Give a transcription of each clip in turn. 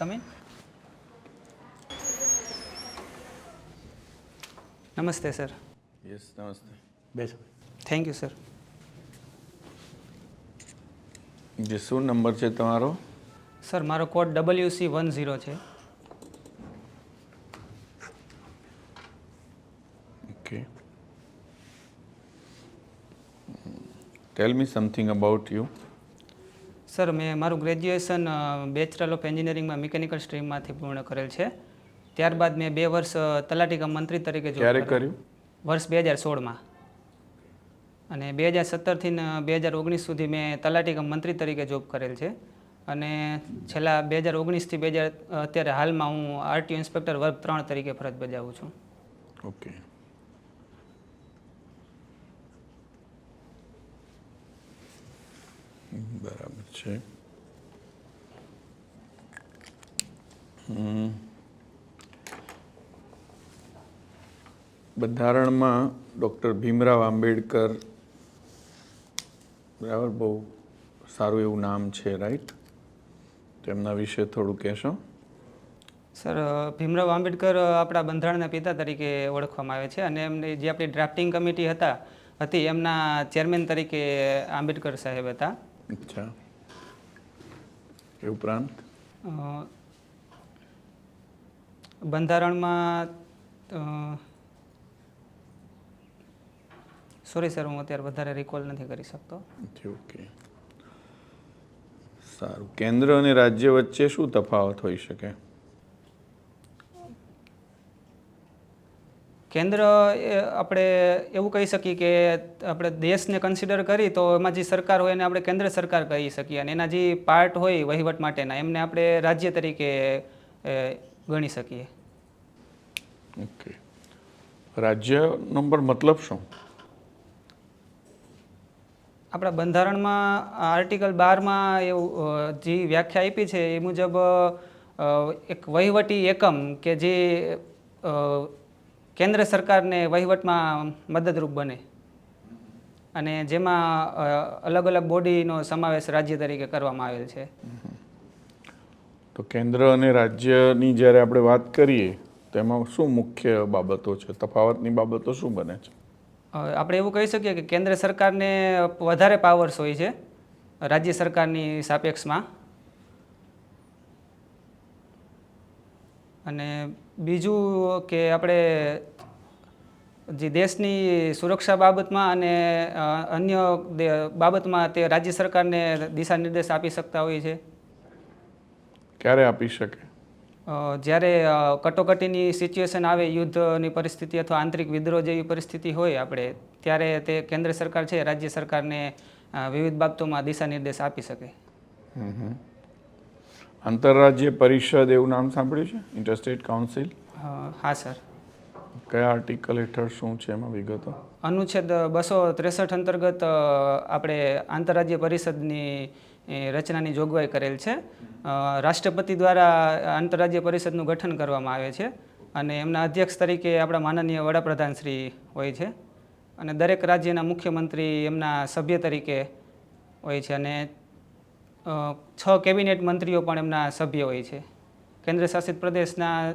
Coming નમસ્તે sir yes નમસ્તે બેસો થેન્ક યુ સર જે શું નંબર છે તમારો સર મારો code W C one zero છે okay tell me something about you sir મેં મારું ગ્રેજ્યુએશન બેચરલ ઓફ એન્જિનિયરિંગમાં મિકેનિકલ સ્ટ્રીમમાંથી પૂર્ણ કરેલ છે. ત્યારબાદ મેં બે વર્ષ તલાટી કમ મંત્રી તરીકે જોબ કર્યું. વર્ષ બે હજાર સોળમાં. અને બે હજાર સત્તરથી બે હજાર ઓગણીસ સુધી મેં તલાટી કમ મંત્રી તરીકે જોબ કરેલ છે. અને છેલ્લા બે હજાર ઓગણીસથી બે હજાર અત્યારે હાલમાં હું આરટીઓ ઇન્સ્પેક્ટર વર્ગ ત્રણ તરીકે ફરજ બજાવું છું. ઓકે બરાબર છે હમ. બંધારણમાં ડૉક્ટર ભીમરાવ આંબેડકર બરાબર બહુ સારું એવું નામ છે રાઈટ તેમના વિશે થોડું કહેશો. સર ભીમરાવ આંબેડકર આપણા બંધારણના પિતા તરીકે ઓળખવામાં આવે છે અને એમની જે આપણી ડ્રાફ્ટિંગ કમિટી હતા હતી એમના ચેરમેન તરીકે આંબેડકર સાહેબ હતા. અચ્છા એ ઉપરાંત બંધારણમાં સોરી સર હું અત્યારે વધારે રિકોલ નથી કરી શકતો. ઓકે સારું. કેન્દ્ર અને રાજ્ય વચ્ચે શું તફાવત હોઈ શકે? કેન્દ્ર આપણે એવું કહી શકીએ કે આપણે દેશને કન્સિડર કરી તો એમાં જે સરકાર હોય એને આપણે કેન્દ્ર સરકાર કહી શકીએ અને એના જે પાર્ટ હોય વહીવટ માટેના એમને આપણે રાજ્ય તરીકે ગણી શકીએ. ઓકે રાજ્ય નંબર મતલબ શું? આપણા બંધારણમાં આર્ટિકલ બારમાં એવું જે વ્યાખ્યા આપી છે એ મુજબ એક વહીવટી એકમ કે જે કેન્દ્ર સરકારને વહીવટમાં મદદરૂપ બને. અને જેમાં અલગ અલગ બોડીનો સમાવેશ રાજ્ય તરીકે કરવામાં આવેલ છે. તો કેન્દ્ર અને રાજ્યની જ્યારે આપણે વાત કરીએ તેમાં શું મુખ્ય બાબતો છે? તફાવતની બાબતો શું બને છે? આપણે એવું કહી શકીએ કે કેન્દ્ર સરકારને વધારે પાવર્સ હોય છે રાજ્ય સરકારની સાપેક્ષમાં. અને બીજું કે આપણે જે દેશની સુરક્ષા બાબતમાં અને અન્ય બાબતમાં તે રાજ્ય સરકારને દિશા નિર્દેશ આપી શકતા હોય છે? ક્યારે આપી શકે? જ્યારે કટોકટીની સિચ્યુએશન આવે યુદ્ધની પરિસ્થિતિ અથવા આંતરિક વિદ્રોહ જેવી પરિસ્થિતિ હોય આપણે ત્યારે તે કેન્દ્ર સરકાર છે રાજ્ય સરકારને વિવિધ બાબતોમાં દિશા નિર્દેશ આપી શકે. આંતરરાજ્ય પરિષદ એવું નામ સાંભળ્યું છે? ઇન્ટરસ્ટેટ કાઉન્સિલ હા સર. કયા આર્ટિકલ હેઠળ શું છે એમાં વિગતો? અનુચ્છેદ બસો ત્રેસઠ અંતર્ગત આપણે આંતરરાજ્ય પરિષદની રચનાની જોગવાઈ કરેલ છે. રાષ્ટ્રપતિ દ્વારા આંતરરાજ્ય પરિષદનું ગઠન કરવામાં આવે છે અને એમના અધ્યક્ષ તરીકે આપણા માનનીય વડાપ્રધાન શ્રી હોય છે. અને દરેક રાજ્યના મુખ્યમંત્રી એમના સભ્ય તરીકે હોય છે અને છ કેબિનેટ મંત્રીઓ પણ એમના સભ્ય હોય છે. કેન્દ્ર શાસિત પ્રદેશના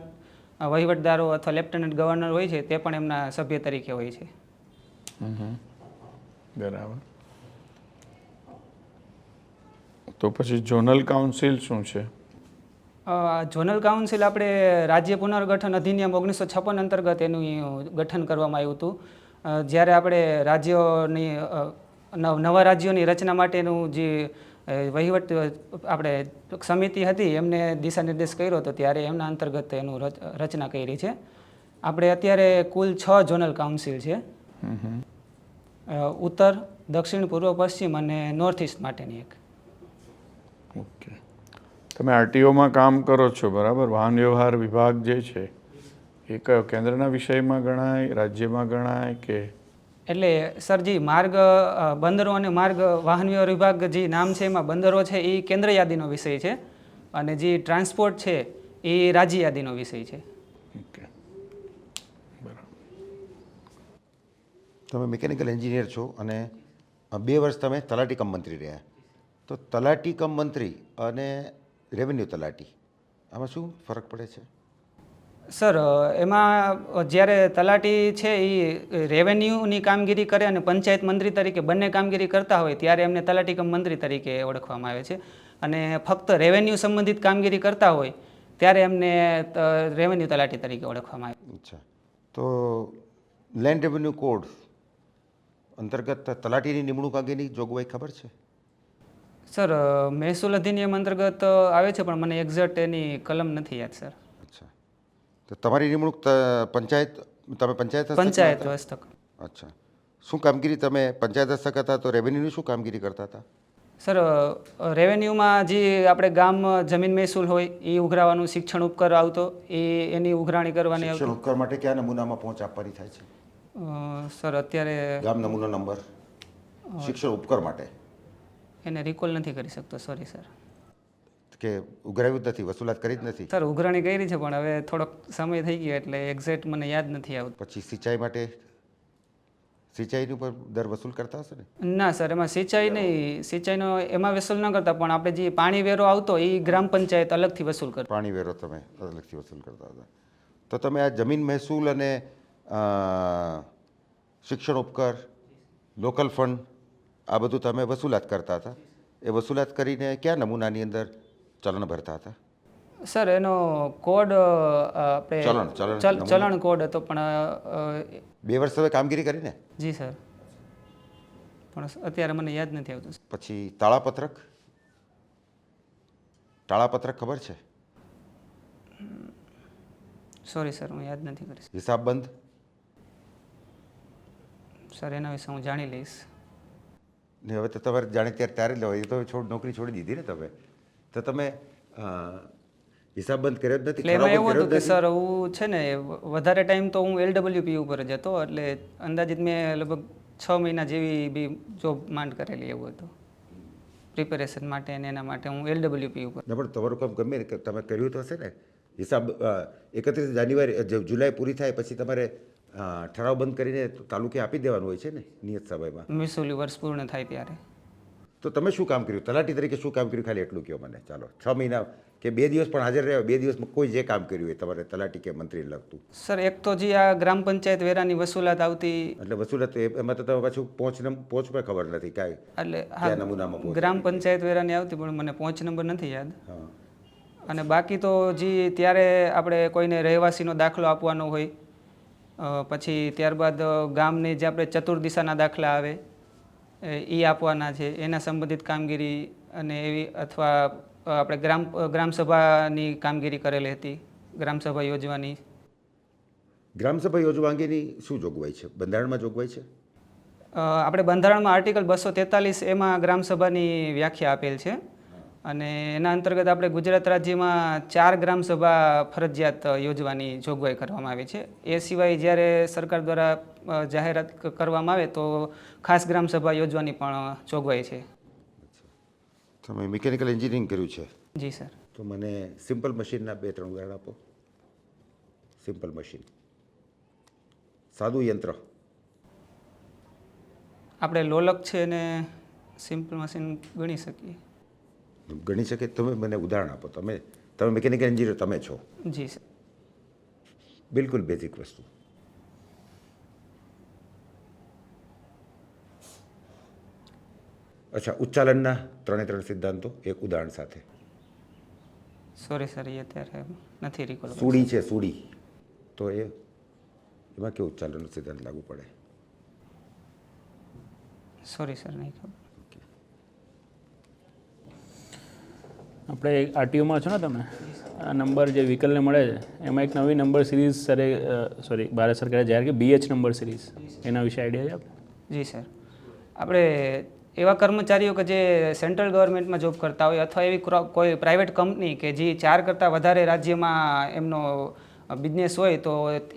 વહીવટદારો અથવા લેફ્ટનન્ટ ગવર્નર હોય છે તે પણ એમના સભ્ય તરીકે હોય છે. બરાબર. તો પછી ઝોનલ કાઉન્સિલ શું છે? ઝોનલ કાઉન્સિલ આપણે રાજ્ય પુનર્ગઠન અધિનિયમ ઓગણીસો છપ્પન અંતર્ગત એનું ગઠન કરવામાં આવ્યું હતું. જ્યારે આપણે રાજ્યોની નવા રાજ્યોની રચના માટેનું જે વહીવટ આપણે સમિતિ હતી એમને દિશા નિર્દેશ કર્યો હતો ત્યારે એમના અંતર્ગત એનું રચ- રચના કરી છે. આપણે અત્યારે કુલ છ ઝોનલ કાઉન્સિલ છે. ઉત્તર દક્ષિણ પૂર્વ પશ્ચિમ અને નોર્થ ઇસ્ટ માટેની એક. ઓકે. તમે આરટીઓમાં કામ કરો છો બરાબર? વાહન વ્યવહાર વિભાગ જે છે એ કયો? કેન્દ્રના વિષયમાં ગણાય રાજ્યમાં ગણાય કે એટલે સરજી માર્ગ બંદરો અને માર્ગ વાહન વ્યવહાર વિભાગ જે નામ છે એમાં બંદરો છે એ કેન્દ્ર યાદીનો વિષય છે અને જે ટ્રાન્સપોર્ટ છે એ રાજ્ય યાદીનો વિષય છે. તમે મિકેનિકલ એન્જિનિયર છો અને બે વર્ષ તમે તલાટી કમ મંત્રી રહ્યા. તો તલાટી કમ મંત્રી અને રેવન્યુ તલાટી, આમાં શું ફરક પડે છે? સર એમાં જ્યારે તલાટી છે એ રેવન્યુની કામગીરી કરે અને પંચાયત મંત્રી તરીકે બંને કામગીરી કરતા હોય ત્યારે એમને તલાટી કમ મંત્રી તરીકે ઓળખવામાં આવે છે. અને ફક્ત રેવન્યુ સંબંધિત કામગીરી કરતા હોય ત્યારે એમને રેવન્યુ તલાટી તરીકે ઓળખવામાં આવે. અચ્છા. તો લેન્ડ રેવન્યુ કોડ અંતર્ગત તલાટીની નિમણૂક અંગેની જોગવાઈ ખબર છે? સર મહેસૂલ અધિનિયમ અંતર્ગત આવે છે પણ મને એક્ઝેક્ટ એની કલમ નથી યાદ સર. તો તમારી નિમણૂક પંચાયત તમે પંચાયત પંચાયત વ્યવસ્થક હસ્તક. અચ્છા. શું કામગીરી તમે પંચાયત હસ્તક હતા તો રેવન્યુની શું કામગીરી કરતા હતા? સર રેવન્યુમાં જે આપણે ગામ જમીન મહેસૂલ હોય એ ઉઘરાવાનું શિક્ષણ ઉપકર આવતો એ એની ઉઘરાણી કરવાની શિક્ષણ ઉપકર માટે કયા નમૂનામાં પહોંચ આપવાની થાય છે? સર અત્યારે ગામ નમૂનો નંબર. શિક્ષણ ઉપકર માટે. એને રિકોલ નથી કરી શકતો. સોરી સર કે ઉઘરાવ્યું જ નથી વસૂલાત કરી જ નથી. સર ઉઘરાણી કરી છે પણ હવે થોડોક સમય થઈ ગયો એટલે એક્ઝેક્ટ મને યાદ નથી આવતું. પછી સિંચાઈ માટે સિંચાઈની ઉપર દર વસૂલ કરતા હશે ને? ના સર એમાં સિંચાઈ નહીં. સિંચાઈનો એમાં વસૂલ ન કરતા પણ આપણે જે પાણી વેરો આવતો એ ગ્રામ પંચાયત અલગથી વસૂલ કરતા પાણી વેરો તમે અલગથી વસૂલ કરતા હતા. તો તમે આ જમીન મહેસૂલ અને શિક્ષણ ઉપકર લોકલ ફંડ આ બધું તમે વસૂલાત કરતા હતા. એ વસૂલાત કરીને કયા નમૂનાની અંદર ચલણ ભરતા હતા? સર એનો કોડ આપણે ચલણ, ચલણ, ચલણ કોડ હતો પણ બે વર્ષ તમે કામગીરી કરીને જી સર. પણ અત્યારે મને યાદ નથી આવતું પછી તાળાપત્રક? તાળાપત્રક ખબર છે? સોરી સર હું યાદ નથી કરી હિસાબબંધ? સર એના વિશે હું જાણી લઈશ. ને હવે તો તમારે જાણે ત્યારે ત્યારે લેવાય. તો છોડ નોકરી છોડી દીધી ને તમે. તો તમે હિસાબ હિસાબબંધ કર્યો જ નથી એટલે એમાં એવું હતું કે સર હું છે ને વધારે ટાઈમ તો હું એલડબલ્યુપી ઉપર જ હતો એટલે અંદાજિત મેં લગભગ છ મહિના જેવી બી જોબ માંડ કરેલી એવું હતું. પ્રિપેરેશન માટે અને એના માટે હું એલડબલ્યુપી ઉપર. પણ તમારું કામ ગમે કે તમે કર્યું તો હશે ને. હિસાબ એકત્રીસ જાન્યુઆરી જુલાઈ પૂરી થાય પછી તમારે ઠરાવ બંધ કરીને તાલુકે આપી દેવાનું હોય છે ને નિયત સભામાં વીસ વર્ષ પૂર્ણ થાય ત્યારે. તો તમે શું કામ કર્યું? તલાટી તરીકે શું કામ કર્યું? ખાલી એટલું કહો મને. ચાલો છ મહિના કે બે દિવસ પણ હાજર રહ્યા બે દિવસમાં કોઈ જે કામ કર્યું હોય તમારે તલાટી કે મંત્રીને લગતું? સર એક તો જે આ ગ્રામ પંચાયત વેરાની વસૂલાત આવતી એટલે વસૂલાત એમાં તો તમે પાછું પહોંચ પહોંચ પણ ખબર નથી કાંઈ. એટલે હા નમૂનામાં ગ્રામ પંચાયત વેરાની આવતી પણ મને પહોંચ નંબર નથી યાદ. હા. અને બાકી તો જે ત્યારે આપણે કોઈને રહેવાસીનો દાખલો આપવાનો હોય પછી ત્યારબાદ ગામની જે આપણે ચતુર્દિશાના દાખલા આવે એ આપવાના છે. એના સંબંધિત કામગીરી અને એવી અથવા આપણે ગ્રામ ગ્રામસભાની કામગીરી કરેલી હતી. ગ્રામસભા યોજવાની. ગ્રામસભા યોજવા અંગેની શું જોગવાઈ છે? બંધારણમાં જોગવાઈ છે? આપણે બંધારણમાં આર્ટિકલ બસો તેતાલીસ એમાં ગ્રામસભાની વ્યાખ્યા આપેલ છે. અને એના અંતર્ગત આપણે ગુજરાત રાજ્યમાં ચાર ગ્રામસભા ફરજિયાત યોજવાની જોગવાઈ કરવામાં આવી છે. એ સિવાય જ્યારે સરકાર દ્વારા જાહેરાત કરવામાં આવે તો ખાસ ગ્રામસભા યોજવાની પણ જોગવાઈ છે. તમે મિકેનિકલ એન્જિનિયરિંગ કર્યું છે. જી સર. તો મને સિમ્પલ મશીનના બે ત્રણ ઉદાહરણ આપો. સિમ્પલ મશીન સાદું યંત્ર. આપણે લોલક છે એને સિમ્પલ મશીન ગણી શકીએ. ગણી શકે તમે મને ઉદાહરણ આપો. તમે તમે મિકેનિકલ એન્જિનિયર તમે છો. જી સર. બિલકુલ બેઝિક વસ્તુ. અચ્છા ઉચ્ચાલનના ત્રણે ત્રણ સિદ્ધાંતો એક ઉદાહરણ સાથે. સોરી સર એ અત્યારે નથી રિકોલ સૂડી છે સૂડી. તો એ એમાં કેવું ઉચ્ચાલનનો સિદ્ધાંત લાગુ પડે? સોરી સર નહીં ખબર. આપણે આરટીઓમાં છો ને તમે? આ નંબર જે વ્હીકલને મળે છે, એમાં એક નવી નંબર સિરીઝ સરે સોરી ભારત સરકારે જાહેર કે બીએચ નંબર સિરીઝ. એના વિશે આઈડિયા છે આપણે જી, સર. આપણે એવા કર્મચારીઓ કે જે સેન્ટ્રલ ગવર્મેન્ટમાં જોબ કરતા હોય અથવા એવી કોઈ પ્રાઇવેટ કંપની કે જે ચાર કરતાં વધારે રાજ્યમાં એમનો બિઝનેસ હોય, તો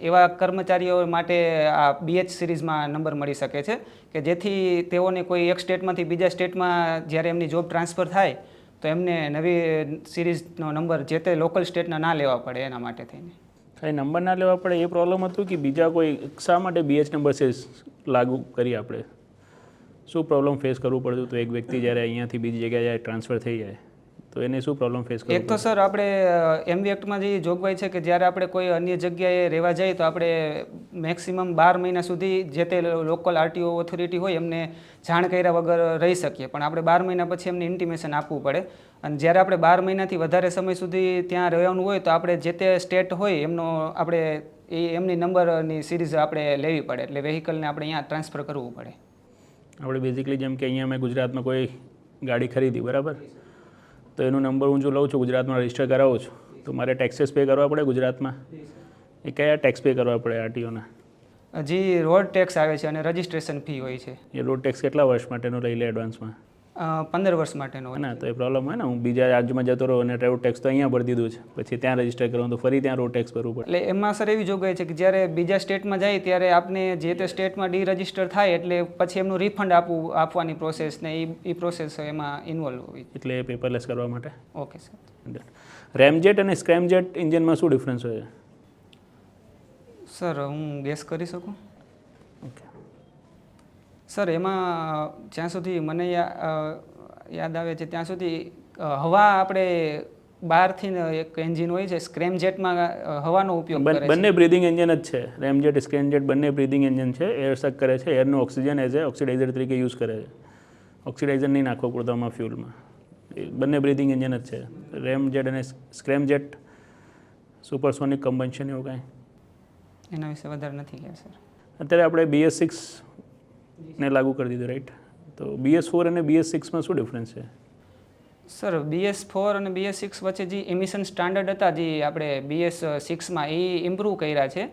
એવા કર્મચારીઓ માટે આ બીએચ સિરીઝમાં નંબર મળી શકે છે કે જેથી તેઓને કોઈ એક સ્ટેટમાંથી બીજા સ્ટેટમાં જ્યારે એમની જોબ ટ્રાન્સફર થાય તો એમને નવી સિરીઝનો નંબર જે તે લોકલ સ્ટેટના ના લેવા પડે એના માટે થઈને. ખાલી નંબર ના લેવા પડે એ પ્રોબ્લેમ હતું કે બીજા કોઈ શા માટે બીએચ નંબર સેસ લાગુ કરી આપણે? શું પ્રોબ્લેમ ફેસ કરવું પડતું હતું? એક વ્યક્તિ જ્યારે અહીંયાથી બીજી જગ્યાએ જાય ટ્રાન્સફર થઈ જાય. તો એને શું પ્રોબ્લેમ ફેસ એક તો સર આપણે એમવી એક્ટમાં જે જોગવાઈ છે કે જ્યારે આપણે કોઈ અન્ય જગ્યાએ રહેવા જઈએ તો આપણે મેક્સિમમ બાર મહિના સુધી જે તે લોકલ આરટીઓ ઓથોરિટી હોય એમને જાણ કર્યા વગર રહી શકીએ. પણ આપણે બાર મહિના પછી એમને ઇન્ટિમેશન આપવું પડે. અને જ્યારે આપણે બાર મહિનાથી વધારે સમય સુધી ત્યાં રહેવાનું હોય તો આપણે જે તે સ્ટેટ હોય એમનો આપણે એ એમની નંબરની સિરીઝ આપણે લેવી પડે. એટલે વેહિકલને આપણે અહીંયા ટ્રાન્સફર કરવું પડે. આપણે બેઝિકલી જેમ કે અહીંયા મેં ગુજરાતમાં કોઈ ગાડી ખરીદી બરાબર? તો એનો નંબર હું જો લઉં છું ગુજરાતમાં રજિસ્ટર કરાવું છું. તો મારે ટેક્સેસ પે કરવા પડે ગુજરાતમાં? એ કયા ટેક્સ પે કરવા પડે આરટીઓના? હજી રોડ ટેક્સ આવે છે અને રજિસ્ટ્રેશન ફી હોય છે. એ રોડ ટેક્સ કેટલા વર્ષ માટેનો લઈ લે એડવાન્સમાં પંદર વર્ષ માટેનો હોય ના તો એ પ્રોબ્લેમ હોય ને. હું બીજા રાજ્યમાં જતો રહું અને રોડ ટેક્સ તો અહીંયા ભરી દીધું છે. પછી ત્યાં રજિસ્ટર કરવાનું તો ફરી ત્યાં રોડ ટેક્સ ભરવું પડે. એટલે એમાં સર એવી જોગવાઈ છે કે જ્યારે બીજા સ્ટેટમાં જાય ત્યારે આપને જે તે સ્ટેટમાં ડી રજિસ્ટર થાય એટલે પછી એમનું રિફંડ આપવું આપવાની પ્રોસેસ ને એ એ પ્રોસેસ એમાં ઇન્વોલ્વ હોય એટલે પેપરલેસ કરવા માટે. ઓકે સર રેમજેટ અને સ્ક્રેમજેટ ઇન્જિનમાં શું ડિફરન્સ હોય? છે સર હું ગેસ કરી શકું? સર એમાં જ્યાં સુધી મને યાદ આવે છે ત્યાં સુધી હવા આપણે બહારથી એક એન્જિન હોય છે સ્ક્રેમ જેટમાં હવાનો ઉપયોગ કરે બંને બ્રીધિંગ એન્જિન જ છે. રેમજેટ સ્ક્રેમજેટ બંને બ્રીધિંગ એન્જિન છે. એર સક કરે છે. એરનું ઓક્સિજન એઝ એ ઓક્સિડાઇઝર તરીકે યુઝ કરે છે. ઓક્સિડાઇઝર નહીં નાખવો પડતો આમાં ફ્યુલમાં એ બંને બ્રીધિંગ એન્જિન જ છે. રેમજેટ અને સ્ક્રેમજેટ સુપરસોનિક કમ્બન્શન એવું કાંઈ. એના વિશે વધારે નથી કહે સર. અત્યારે આપણે બીએસ સિક્સ ને લાગુ કરી દીધું રાઈટ તો બીએસ ફોર અને બીએસ સિક્સમાં શું ડિફરન્સ છે? સર બીએસ ફોર અને બીએસ સિક્સ વચ્ચે જે એમિશન સ્ટાન્ડર્ડ હતા, જે આપણે બીએસ સિક્સમાં એ ઇમ્પ્રૂવ કર્યા છે,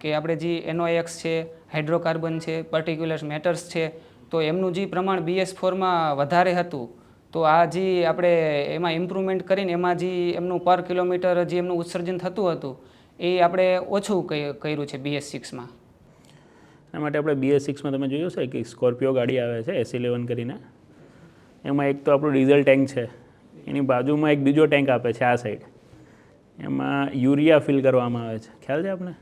કે આપણે જે એનઓએક્સ છે હાઇડ્રોકાર્બન છે પર્ટિક્યુલર મેટર્સ છે, તો એમનું જે પ્રમાણ બીએસ ફોરમાં વધારે હતું, તો આ જે આપણે એમાં ઇમ્પ્રુવમેન્ટ કરીને એમાં જે એમનું પર કિલોમીટર જે એમનું ઉત્સર્જન થતું હતું, એ આપણે ઓછું કર્યું છે બીએસ સિક્સમાં એના માટે આપણે બીએસ સિક્સમાં તમે જોયું છે કે સ્કોર્પિયો ગાડી આવે છે એસ ઇલેવન કરીને. એમાં એક તો આપણું ડીઝલ ટેન્ક છે. એની બાજુમાં એક બીજો ટેન્ક આપે છે આ સાઈડ એમાં યુરિયા ફિલ કરવામાં આવે છે. ખ્યાલ છે આપને?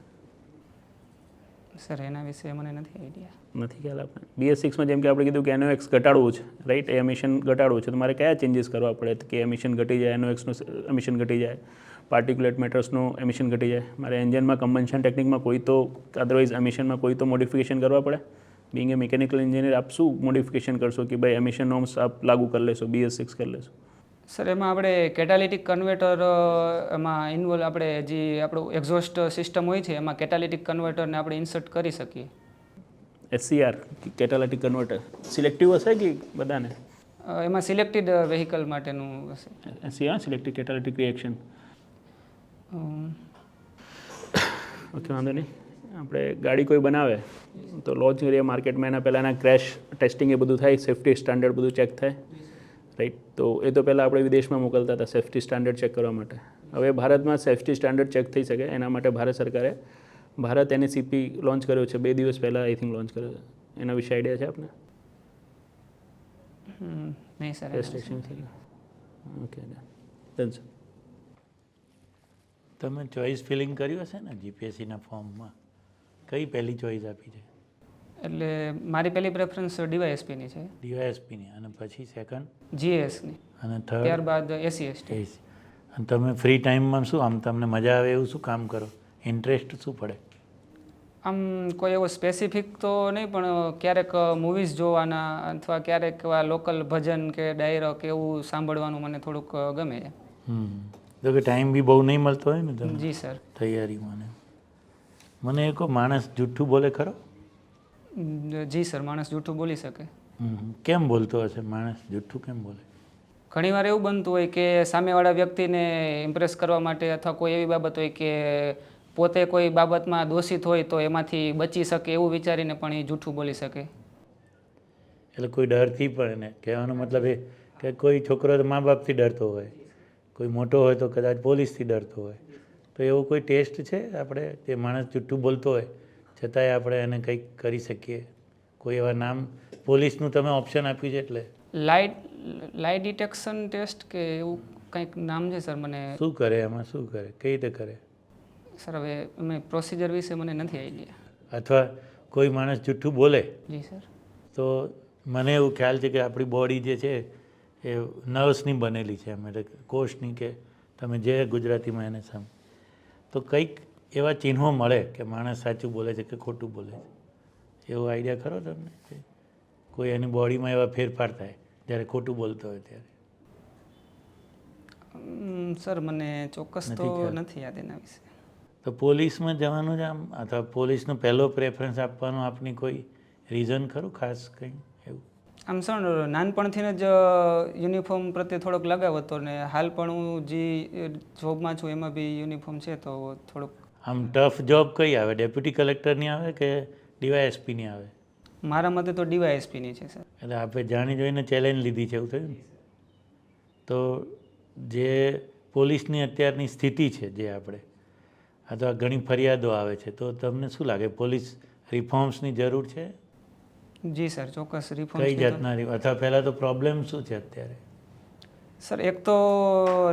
સર એના વિશે મને નથી આઈડિયા નથી ખ્યાલ આપણે બીએસ સિક્સમાં જેમ કે આપણે કીધું કે એનઓએક્સ ઘટાડવું છે રાઈટ એ એમિશન ઘટાડવું છે. તો મારે કયા ચેન્જીસ કરવા પડે? કે એમિશન ઘટી જાય એનઓએક્સનું એમિશન ઘટી જાય. પાર્ટિક્યુલેટ મેટર્સનું એમિશન ઘટી જાય. મારે એન્જિનમાં કમ્બન્શન ટેકનિકમાં કોઈ તો અદરવાઇઝ એમિશનમાં કોઈ તો મોડિફિકેશન કરવા પડે. બિંગ એ મિકેનિકલ એન્જિનિયર આપ શું મોડિફિકેશન કરશો કે ભાઈ એમિશન નોર્મ્સ આપ લાગુ કરી લેશો બીએસ સિક્સ કરી લેશો? સર એમાં આપણે કેટાલિટિક કન્વર્ટર એમાં ઇન્વોલ્વ આપણે જે આપણું એક્ઝોસ્ટ સિસ્ટમ હોય છે એમાં કેટાલિટિક કન્વર્ટરને આપણે ઇન્સર્ટ કરી શકીએ. એસસીઆર કેટાલિટિક કન્વર્ટર સિલેક્ટિવ હશે કે બધાને? એમાં સિલેક્ટેડ વેહિકલ માટેનું હશે. SCR selected catalytic reaction okay વાંધો નહીં. આપણે ગાડી કોઈ બનાવે તો લોન્ચ કરીએ માર્કેટમાં એના પહેલાંના ક્રેશ ટેસ્ટિંગ એ બધું થાય સેફ્ટી સ્ટાન્ડર્ડ બધું ચેક થાય. રાઈટ તો એ તો પહેલાં આપણે વિદેશમાં મોકલતા હતા સેફ્ટી સ્ટાન્ડર્ડ ચેક કરવા માટે. હવે ભારતમાં સેફ્ટી સ્ટાન્ડર્ડ ચેક થઈ શકે એના માટે ભારત સરકારે ભારત એનએસીપી લોન્ચ કર્યો છે બે દિવસ પહેલાં આઈ થિંક લોન્ચ કર્યો છે. એના વિશે આઈડિયા છે આપને? નહીં સર ઓકે ડન સર તમે ચોઈસ ફિલિંગ કર્યું હશે ને જીપીએસસીના ફોર્મમાં? કઈ પહેલી ચોઈસ આપી છે? એટલે મારી પહેલી પ્રેફરન્સ ડીવાયએસપીની છે. ડીવાયએસપીની. અને પછી સેકન્ડ જીએસની. અને થર્ડ ત્યારબાદ એસી એસટી એસી. અને તમે ફ્રી ટાઈમમાં શું આમ તમને મજા આવે એવું શું કામ કરો? ઇન્ટરેસ્ટ શું પડે? આમ કોઈ એવો સ્પેસિફિક તો નહીં પણ ક્યારેક મૂવીઝ જોવાના અથવા ક્યારેક એવા લોકલ ભજન કે ડાયરો કે એવું સાંભળવાનું મને થોડુંક ગમે. છે હમ. જો કે ટાઈમ બી બહુ નહીં મળતો હોય ને તમને જી સર. તૈયારીમાં ને. મને એ કહો માણસ જૂઠું બોલે ખરો? જી સર માણસ જૂઠું બોલી શકે. કેમ બોલતો હશે માણસ? જૂઠું કેમ બોલે? ઘણીવાર એવું બનતું હોય કે સામેવાળા વ્યક્તિને ઇમ્પ્રેસ કરવા માટે અથવા કોઈ એવી બાબત હોય કે પોતે કોઈ બાબતમાં દોષિત હોય તો એમાંથી બચી શકે એવું વિચારીને પણ એ જૂઠું બોલી શકે. એટલે કોઈ ડરથી પણ એને કહેવાનો મતલબ એ કે કોઈ છોકરો મા બાપથી ડરતો હોય. કોઈ મોટો હોય તો કદાચ પોલીસથી ડરતો હોય. તો એવો કોઈ ટેસ્ટ છે આપણે તે માણસ જુઠ્ઠું બોલતો હોય? છતાંય આપણે એને કંઈક કરી શકીએ. કોઈ એવા નામ? પોલીસનું તમે ઓપ્શન આપ્યું છે એટલે? લાઇટ લાઇટ ડિટેક્શન ટેસ્ટ કે એવું કંઈક નામ છે સર મને? શું કરે એમાં? શું કરે? કઈ રીતે કરે? સર હવે અમે પ્રોસિજર વિશે મને નથી આઈડિયા અથવા કોઈ માણસ જુઠ્ઠું બોલે? જી સર. તો મને એવું ખ્યાલ છે કે આપણી બોડી જે છે એ નર્વસની બનેલી છે એમ એટલે કોષની કે તમે જે ગુજરાતીમાં એને સમ તો કંઈક એવા ચિહ્નો મળે કે માણસ સાચું બોલે છે કે ખોટું બોલે છે. એવો આઈડિયા ખરો તમને? કે કોઈ એની બોડીમાં એવા ફેરફાર થાય જ્યારે ખોટું બોલતો હોય ત્યારે? સર મને ચોક્કસ તો નથી યાદ એના વિશે. તો પોલીસમાં જવાનું જ આમ? અથવા પોલીસનો પહેલો પ્રેફરન્સ આપવાનું આપની કોઈ રીઝન ખરું? ખાસ કંઈ? આમ સર નાનપણથી જ યુનિફોર્મ પ્રત્યે થોડોક લગાવ હતો ને હાલ પણ હું જે જોબમાં છું એમાં બી યુનિફોર્મ છે તો થોડુંક આમ ટફ જોબ કઈ આવે? ડેપ્યુટી કલેક્ટરની આવે કે ડીવાયએસપીની આવે? મારા મતે તો ડીવાયએસપીની છે સર. એટલે આપણે જાણી જોઈને ચેલેન્જ લીધી છે એવું થયું ને? તો જે પોલીસની અત્યારની સ્થિતિ છે જે આપણે અથવા ઘણી ફરિયાદો આવે છે તો તમને શું લાગે? પોલીસ રિફોર્મ્સની જરૂર છે? જી સર ચોક્કસ કઈ રિફોર્મ જાતના અથવા પહેલાં તો પ્રોબ્લેમ શું છે અત્યારે? સર એક તો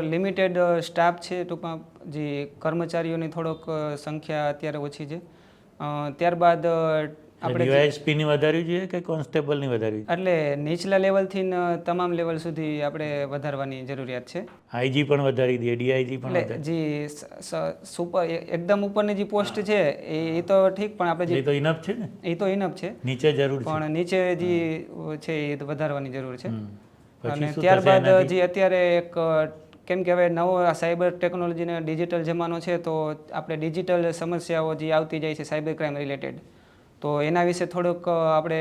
લિમિટેડ સ્ટાફ છે ટૂંકમાં જે કર્મચારીઓની થોડોક સંખ્યા અત્યારે ઓછી છે. ત્યારબાદ આપણે ડીવાયએસપીની વધારવી જોઈએ કે કોન્સ્ટેબલની વધારવી એટલે નીચલા લેવલથી તમામ લેવલ સુધી આપણે વધારવાની જરૂરિયાત છે. આઈજી પણ વધારી દઈએ ડીઆઈજી પણ જે સુપર એકદમ ઉપરની જે પોસ્ટ છે એ એ તો ઠીક પણ આપણે જે તો ઇનફ છે ને? એ તો ઇનફ છે. નીચે જરૂર છે. પણ નીચે જે છે એ તો વધારવાની જરૂર છે. અને ત્યારબાદ જે અત્યારે એક કેમ કે હવે નવો સાયબર ટેકનોલોજીનો ડિજિટલ જમાનો છે તો આપણે ડિજિટલ સમસ્યાઓ જે આવતી જાય છે સાયબર ક્રાઇમ રિલેટેડ તો એના વિશે થોડુંક આપણે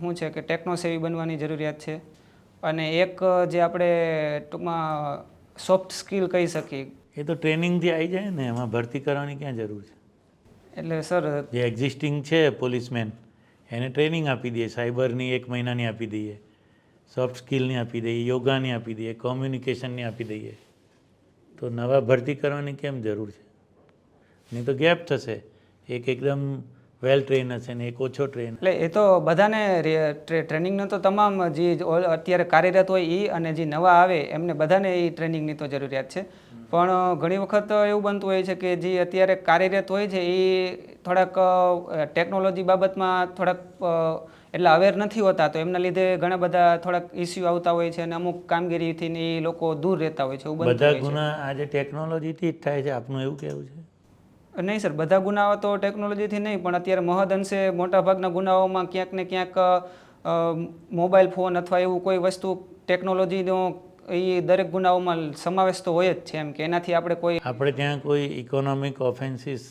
શું છે કે ટેકનો સેવી બનવાની જરૂરિયાત છે. અને એક જે આપણે ટૂંકમાં સોફ્ટ સ્કિલ કહી શકીએ. એ તો ટ્રેનિંગથી આવી જાય ને એમાં ભરતી કરવાની ક્યાં જરૂર છે? એટલે સર જે એક્ઝિસ્ટિંગ છે પોલીસમેન એને ટ્રેનિંગ આપી દઈએ સાયબરની એક મહિનાની આપી દઈએ સોફ્ટ સ્કિલની આપી દઈએ યોગાની આપી દઈએ કોમ્યુનિકેશનની આપી દઈએ. તો નવા ભરતી કરવાની કેમ જરૂર છે? નહીં તો ગેપ થશે. એક એકદમ વેલ ટ્રેનર છે ને એક ઓછો ટ્રેન એટલે એ તો બધાને ટ્રેનિંગનો તો તમામ જે અત્યારે કાર્યરત હોય એ અને જે નવા આવે એમને બધાને એ ટ્રેનિંગની તો જરૂરિયાત છે. પણ ઘણી વખત એવું બનતું હોય છે કે જે અત્યારે કાર્યરત હોય છે એ થોડાક ટેકનોલોજી બાબતમાં થોડાક એટલે અવેર નથી હોતા તો એમના લીધે ઘણા બધા થોડાક ઇસ્યુ આવતા હોય છે અને અમુક કામગીરીથી એ લોકો દૂર રહેતા હોય છે બધા ગુના આજે ટેકનોલોજીથી જ થાય છે આપનું એવું કહેવું છે? નહીં સર બધા ગુનાઓ તો ટેકનોલોજીથી નહીં પણ અત્યારે મહદઅંશે મોટાભાગના ગુનાઓમાં ક્યાંક ને ક્યાંક મોબાઈલ ફોન અથવા એવું કોઈ વસ્તુ ટેકનોલોજીનો એ દરેક ગુનાઓમાં સમાવેશ તો હોય જ છે એમ કે એનાથી આપણે કોઈ આપણે ત્યાં કોઈ ઇકોનોમિક ઓફેન્સીસ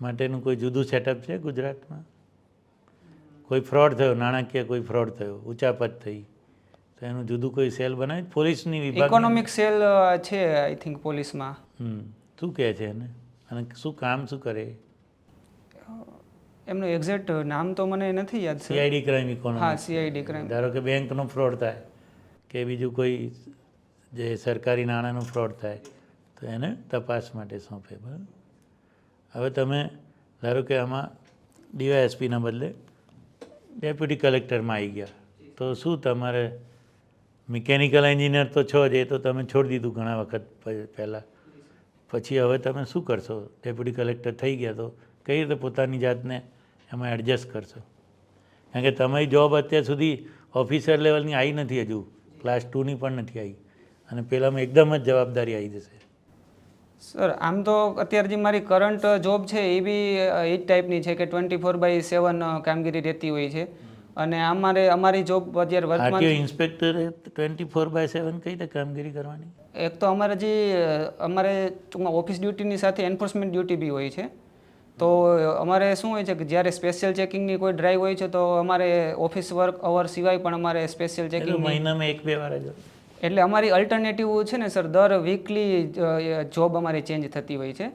માટેનું કોઈ જુદું સેટઅપ છે ગુજરાતમાં? કોઈ ફ્રોડ થયો નાણાકીય કોઈ ફ્રોડ થયો ઉચાપત થઈ તો એનું જુદું કોઈ સેલ બનાવી પોલીસની વિભાગ ઇકોનોમિક સેલ છે આઈ થિંક પોલીસમાં. હમ શું કહે છે એને? અને શું કામ શું કરે? એમનું એક્ઝેક્ટ નામ તો મને નથી યાદ સીઆઈડી ક્રાઇમ હા સીઆઈડી ક્રાઇમ ધારો કે બેંકનો ફ્રોડ થાય કે બીજું કોઈ જે સરકારી નાણાંનો ફ્રોડ થાય તો એને તપાસ માટે સોંપે બરાબર? હવે તમે ધારો કે આમાં ડીવાયએસપીના બદલે ડેપ્યુટી કલેક્ટરમાં આવી ગયા તો શું તમારે મિકેનિકલ એન્જિનિયર તો છો જ એ તો તમે છોડી દીધું ઘણા વખત પહેલાં. પછી હવે તમે શું કરશો? ડેપ્યુટી કલેક્ટર થઈ ગયા તો કઈ રીતે પોતાની જાતને એમાં એડજસ્ટ કરશો? કારણ કે તમારી જોબ અત્યાર સુધી ઓફિસર લેવલની આવી નથી હજુ. ક્લાસ ટુની પણ નથી આવી અને પહેલાંમાં એકદમ જ જવાબદારી આવી જશે. સર આમ તો અત્યારે જે મારી કરંટ જોબ છે એ બી એ જ ટાઈપની છે કે ટ્વેન્ટી ફોર બાય સેવન કામગીરી રહેતી હોય છે. અને અમારે અમારી જોબ અત્યારે વર્તમાન inspector twenty four by seven કઈ રીતે કામગીરી કરવાની? એક તો અમારે જે અમારે ટૂંકમાં ઓફિસ ડ્યુટીની સાથે એન્ફોર્સમેન્ટ ડ્યુટી બી હોય છે. તો અમારે શું હોય છે કે જ્યારે સ્પેશિયલ ચેકિંગની કોઈ ડ્રાઈવ હોય છે તો અમારે ઓફિસ વર્ક અવર સિવાય પણ અમારે સ્પેશિયલ ચેકિંગ મહિનામાં એક બે વાર જ એટલે અમારી અલ્ટરનેટિવ છે ને સર દર વીકલી જોબ અમારી ચેન્જ થતી હોય છે.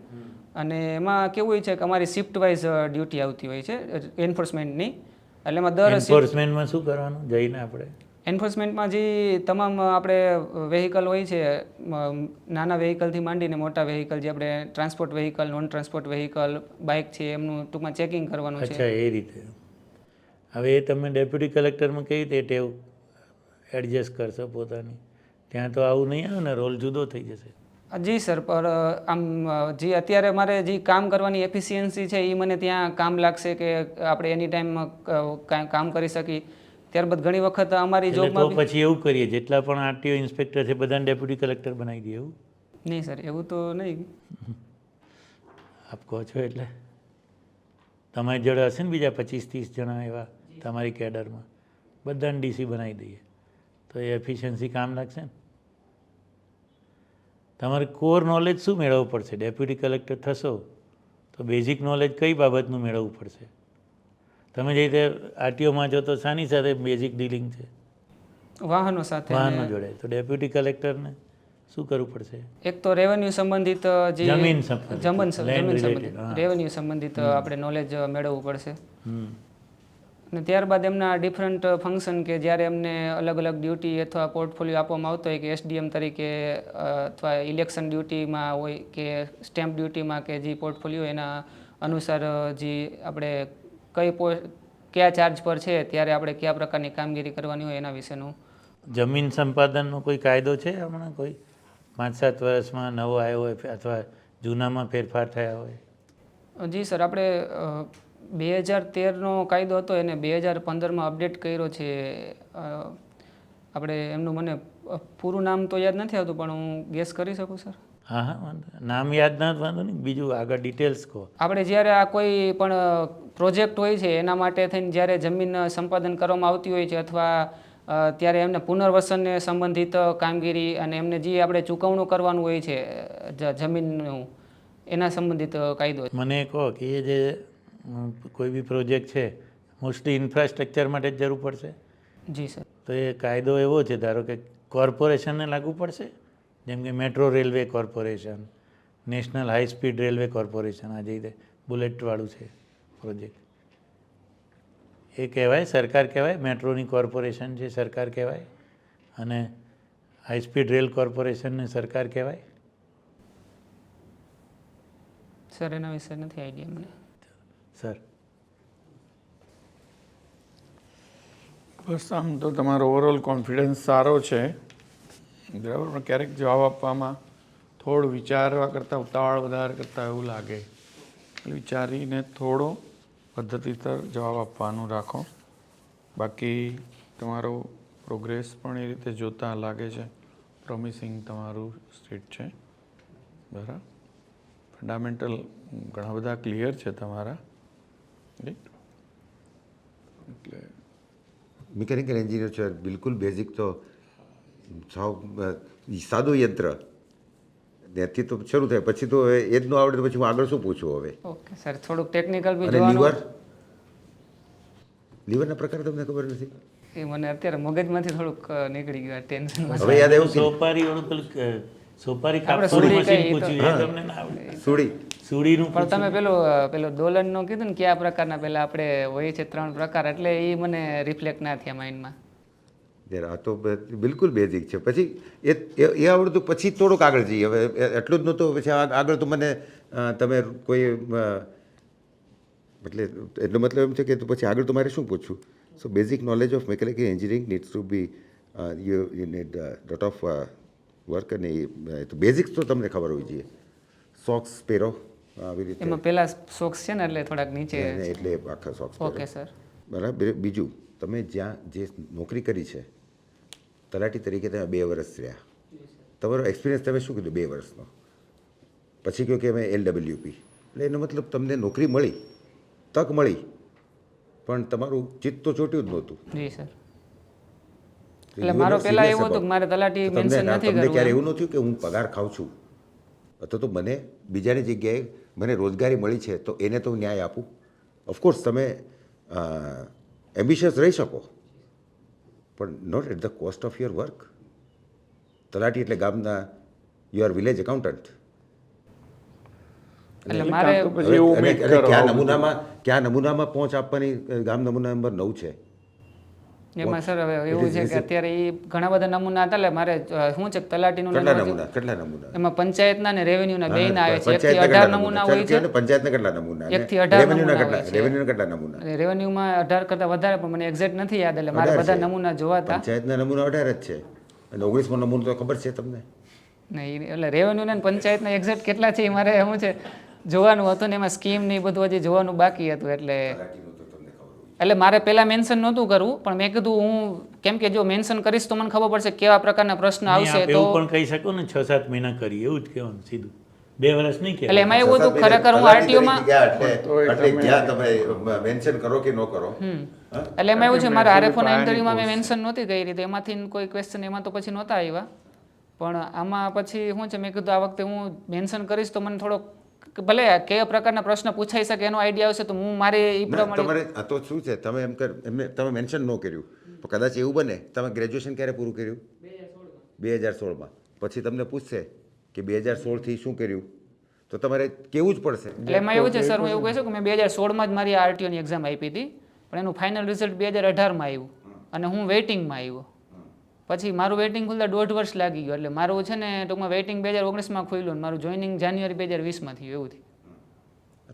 અને એમાં કેવું હોય છે કે અમારી શિફ્ટ વાઇઝ ડ્યુટી આવતી હોય છે એન્ફોર્સમેન્ટની એટલે એમાં દર એન્ફોર્સમેન્ટમાં શું કરવાનું? જઈને આપણે. એન્ફોર્સમેન્ટમાં જે તમામ આપણે વેહિકલ હોય છે નાના વેહિકલથી માંડીને મોટા વેહિકલ જે આપણે transport vehicle non transport vehicle bike છે એમનું ટૂંકમાં ચેકિંગ કરવાનું છે. અચ્છા એ રીતે. હવે એ તમે ડેપ્યુટી કલેક્ટરમાં કઈ રીતે ટેવ એડજસ્ટ કરશો પોતાની? ત્યાં તો આવું નહીં આવે ને રોલ જુદો થઈ જશે. જી સર પર આમ જે અત્યારે મારે જે કામ કરવાની એફિશિયન્સી છે એ મને ત્યાં કામ લાગશે કે આપણે એની ટાઈમ કામ કરી શકી ત્યારબાદ ઘણી વખત અમારી જોબમાં પછી એવું કરીએ જેટલા પણ આરટીઓ ઇન્સ્પેક્ટર છે બધાને ડેપ્યુટી કલેક્ટર બનાવી દઈએ એવું? નહીં સર એવું તો નહીં. આપ કહો છો એટલે? તમારી જોડે હશે ને બીજા પચીસ ત્રીસ જણા એવા તમારી કેડરમાં? બધાને ડીસી બનાવી દઈએ. તો એ એફિશિયન્સી કામ લાગશે ને? તમારે કોર નોલેજ શું મેળવવું પડશે? ડેપ્યુટી કલેક્ટર થશો તો બેઝિક નોલેજ કઈ બાબતનું મેળવવું પડશે? તમે જે રીતે આરટીઓમાં જો તો શાની સાથે બેઝિક ડીલિંગ છે? વાહનો સાથે વાહનો જોડે. તો ડેપ્યુટી કલેક્ટરને શું કરવું પડશે? એક તો રેવન્યુ સંબંધિત જે જમીન જમીન સંબંધિત. રેવન્યુ સંબંધિત આપણે નોલેજ મેળવવું પડશે. હમ. અને ત્યારબાદ એમના ડિફરન્ટ ફંક્શન કે જ્યારે એમને અલગ અલગ ડ્યુટી અથવા પોર્ટફોલિયો આપવામાં આવતો હોય કે એસડીએમ તરીકે અથવા ઇલેક્શન ડ્યુટીમાં હોય કે સ્ટેમ્પ ડ્યુટીમાં કે જે પોર્ટફોલિયો એના અનુસાર જે આપણે કઈ પો કયા ચાર્જ પર છે ત્યારે આપણે કયા પ્રકારની કામગીરી કરવાની હોય એના વિશેનું. જમીન સંપાદનનો કોઈ કાયદો છે હમણાં કોઈ? પાંચ સાત વર્ષમાં નવો આવ્યો હોય અથવા જૂનામાં ફેરફાર થયા હોય? જી સર આપણે બે હજાર તેરનો કાયદો હતો એને બે હજાર પંદરમાં અપડેટ કર્યો છે. આપણે એમનું મને પૂરું નામ તો યાદ નથી આવતું પણ હું ગેસ કરી શકું સર? હા હા નામ યાદ ના વાંધો નહીં. બીજું આગળ ડિટેલ્સ કહો. આપણે જ્યારે આ કોઈ પણ પ્રોજેક્ટ હોય છે એના માટે થઈને જ્યારે જમીન સંપાદન કરવામાં આવતી હોય છે અથવા ત્યારે એમને પુનર્વસનને સંબંધિત કામગીરી અને એમને જે આપણે ચૂકવણું કરવાનું હોય છે જમીનનું એના સંબંધિત કાયદો મને કહો કે એ જે કોઈ બી પ્રોજેક્ટ છે મોસ્ટલી ઇન્ફ્રાસ્ટ્રક્ચર માટે જ જરૂર પડશે? જી સર. તો એ કાયદો એવો છે ધારો કે કોર્પોરેશનને લાગુ પડશે? જેમ કે metro railway corporation national high speed railway corporation આ જે રીતે બુલેટવાળું છે પ્રોજેક્ટ. એ કહેવાય સરકાર કહેવાય મેટ્રોની કોર્પોરેશન છે સરકાર કહેવાય અને હાઈ સ્પીડ રેલ કોર્પોરેશનને સરકાર કહેવાય? સર એના વિશે નથી આઈડિયા મને. સર. બસ આમ તો તમારો ઓવરઓલ કોન્ફિડન્સ સારો છે. બરાબર, પણ ક્યારેક જવાબ આપવામાં થોડું વિચારવા કરતાં ઉતાવળ વધારે કરતાં એવું લાગે. વિચારીને થોડો પદ્ધતિસર જવાબ આપવાનું રાખો. બાકી તમારો પ્રોગ્રેસ પણ એ રીતે જોતા લાગે છે. પ્રોમિસિંગ તમારું સ્ટેટ છે. બરાબર. ફંડામેન્ટલ ઘણા બધા ક્લિયર છે તમારા. એટલે મિકેનિકલ એન્જિનિયર છે બિલકુલ બેઝિક તો સાવ સાદું યંત્ર. ત્યાંથી તો શરૂ થાય. પછી તો એ જ ન આવડે તો પછી હું આગળ શું પૂછું હવે? ઓકે સર થોડુંક ટેકનિકલ બી જોવાનું. લીવર? લીવરના પ્રકાર તમને ખબર નથી? એ મને અત્યારે મગજમાંથી થોડુંક નીકળી ગયું ટેન્શન હવે યાદ આવ્યું સોપારી વાળું સોપારી કાપવાનું સુડી મશીન પૂછ્યું એ તમને ના આવડે. સુડી. સુડીનું પણ તમે પેલું પેલો દોલનનું કીધું ને કયા પ્રકારના પેલા આપણે હોય છે ત્રણ પ્રકાર એટલે એ મને રિફ્લેક્ટ ના થયા માઇન્ડમાં ત્યારે આ તો બિલકુલ બેઝિક છે. પછી એ એ એ આવડતું પછી થોડુંક આગળ જઈએ. હવે એટલું જ નહોતું પછી આ- આગળ તો મને તમે કોઈ એટલે એટલો મતલબ એમ છે કે તો પછી આગળ તો મારે શું પૂછવું? So basic knowledge of mechanical engineering needs to be you you need dot of work અને એ તો બેઝિક્સ તો તમને ખબર હોવી જોઈએ. સોક્સ પહેરો આવી રીતે એમાં પેલા સોક્સ છે ને એટલે થોડાક નીચે એટલે આખા સોક્સ ઓકે સર બરાબર? બીજું તમે જ્યાં જે નોકરી કરી છે તલાટી તરીકે તમે બે વર્ષ રહ્યા. તમારો એક્સપિરિયન્સ તમે શું કીધું બે વર્ષનો? પછી કહ્યું કે અમે એલડબલ્યુપી એટલે એનો મતલબ તમને નોકરી મળી તક મળી પણ તમારું ચિત્ત તો ચોટ્યું જ નહોતું. જી સર એટલે મારો પહેલા એવો હતું કે મારે તલાટી મેન્શન નથી નથી તમને ક્યારે એવું નહોતું કે હું પગાર ખાઉં છું. અથવા તો મને બીજાની જગ્યાએ મને રોજગારી મળી છે તો એને તો હું ન્યાય આપું. ઓફકોર્સ તમે એમ્બિશિયસ રહી શકો. પણ not at the cost of your work તલાટી એટલે ગામના યુ આર વિલેજ એકાઉન્ટન્ટ. કયા નમૂનામાં ક્યાં નમૂનામાં પહોંચ આપવાની ગામ નમૂના નંબર નવ છે. એમાં સર હવે એવું છે કે અત્યારે એ ઘણા બધા નમૂના હતા એટલે મારે શું છે તલાટીનું કેટલા નમૂના કેટલા નમૂના? એમાં પંચાયતના ને રેવન્યુના ના આવે છે. એકથી અઢાર નમૂના હોય છે. પંચાયતના કેટલા નમૂના? એકથી અઢાર નમૂના કેટલા. રેવન્યુના કેટલા નમૂના? રેવન્યુમાં અઢાર કરતાં વધારે પણ મને એક્ઝેક્ટ નથી યાદ એટલે મારે બધા. નમૂના જોવા હતા. પંચાયતના નમૂના અઢાર જ છે. અને ઓગણીસમો નમૂનો તો ખબર છે તમને? નહીં એટલે રેવન્યુ ને પંચાયતના એક્ઝેક્ટ કેટલા છે એ મારે શું છે જોવાનું હતું ને એમાં સ્કીમ ને એ બધું હજી જોવાનું બાકી હતું એટલે એટલે મારે પહેલાં મેન્શન નહોતું કરવું પણ મેં કીધું હું કેમ કે જો મેન્શન કરીશ તો મને ખબર પડશે કેવા પ્રકારના પ્રશ્ન આવશે તો પણ કહી શકો ને છ સાત મહિના કરી એવું જ કહેવાનું સીધું. બે વર્ષ નહીં એટલે એમાં એવું હતું ખરેખર હું આરટીઓમાં એટલે જ્યાં તમે મેન્શન કરો કે ન કરો. એટલે એમાં એવું છે મારા આરએફઓના ઇન્ટરવ્યુમાં મેં મેન્શન નહોતી કરી રીતે એમાંથી કોઈ ક્વેશ્ચન એમાં તો પછી નહોતા આવ્યા. પણ આમાં પછી શું છે મેં કીધું આ વખતે હું મેન્શન કરીશ તો મને થોડોક ભલે કયા પ્રકારના પ્રશ્ન પૂછાઈ શકે એનો આઈડિયા આવશે તો હું મારે એ પ્રમાણે તમારે આ તો શું છે? તમે એમ કર તમે મેન્શન ન કર્યું. તો કદાચ એવું બને તમે ગ્રેજ્યુએશન ક્યારે પૂરું કર્યું? બે હજાર સોળમાં. પછી તમને પૂછશે કે બે હજાર સોળથી શું કર્યું? તો તમારે કેવું જ પડશે. એટલે એમાં એવું છે સર હું એવું કહી શકું કે મેં બે હજાર સોળમાં જ મારી આરટીઓની એક્ઝામ આપી હતી પણ એનું ફાઇનલ રિઝલ્ટ બે હજાર અઢારમાં આવ્યું. અને હું વેઇટિંગમાં આવ્યો. પછી મારું વેઇટિંગ ખુલતા દોઢ વર્ષ લાગી ગયું. એટલે મારું છે ને ટૂંકમાં વેઇટિંગ બે હજાર ઓગણીસમાં ખુલ્યું મારું જોઈનિંગ જાન્યુઆરી બે હજાર વીસમાં થયું એવું થયું.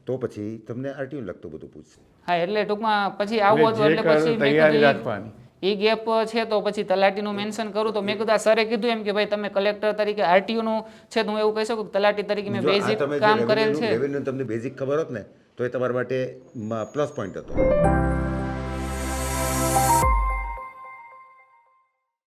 તો પછી તમને આરટીયુ લગતું બધું પૂછશે હા એટલે ટૂંકમાં પછી આવું હતું એટલે પછી તૈયારી રાખવાની. એ ગેપ છે તો પછી તલાટીનું મેન્શન કરું તો મેં કીધું આ સરે કીધું એમ કે ભાઈ તમે કલેક્ટર તરીકે આરટીયુનું છે તો હું એવું કહી શકું તલાટી તરીકે મેં બેઝિક કામ કરેલ છે. તમને બેઝિક ખબર હોત ને તો એ તમારા માટે પ્લસ પોઈન્ટ હતો.